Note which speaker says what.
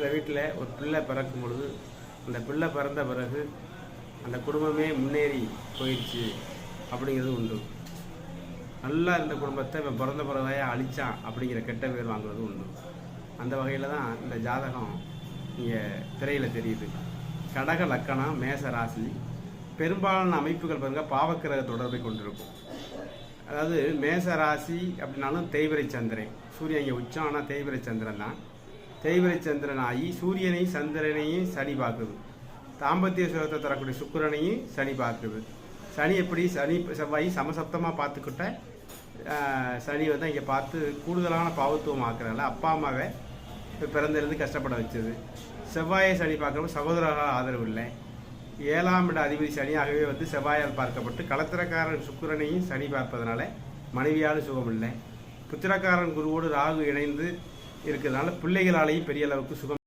Speaker 1: சில வீட்டில் ஒரு பிள்ளை பிறக்கும் பொழுது அந்த பிள்ளை பிறந்த பிறகு அந்த குடும்பமே முன்னேறி போயிடுச்சு அப்படிங்கிறது உண்டு. நல்லா இருந்த குடும்பத்தை இவன் பிறந்த பிறவையா அழிச்சான் அப்படிங்கிற கெட்ட பேர் வாங்குறது உண்டு. அந்த வகையில் தான் இந்த ஜாதகம் இங்கே திரையில் தெரியுது. கடக லக்கணம் மேச ராசி பெரும்பாலான அமைப்புகள் பாருங்கள் பாவக்கிரக தொடர்பை கொண்டிருக்கும். அதாவது மேச ராசி அப்படின்னாலும் தேய்பிரை சந்திரன். சூரியன் இங்கே உச்சம் ஆனால் தேய்பிரை சந்திரன் தான். தேய்பிரை ஆகி சூரியனையும் சந்திரனையும் சனி பார்க்குது தாம்பத்திய சுகத்தை தரக்கூடிய சுக்கரனையும் சனி பார்க்குது சனி எப்படி? சனி செவ்வாய் சமசப்தமாக பார்த்துக்கிட்ட சனி வந்து இங்கே பார்த்து கூடுதலான பாவத்துவம் ஆக்குறதுல அப்பா அம்மாவை இப்போ பிறந்திருந்து கஷ்டப்பட வச்சது. செவ்வாயை சனி பார்க்குறப்ப சகோதரர்கள் ஆதரவு இல்லை. ஏழாம் இட அதிபதி சனியாகவே வந்து செவ்வாயால் பார்க்கப்பட்டு களத்திரக்காரன் சுக்கிரனையும் சனி பார்ப்பதனால மனைவியாலும் சுகம் இல்லை புத்திரக்காரன் குருவோடு ராகு இணைந்து இருக்கிறதுனால பிள்ளைகளாலேயும் பெரிய அளவுக்கு சுகம்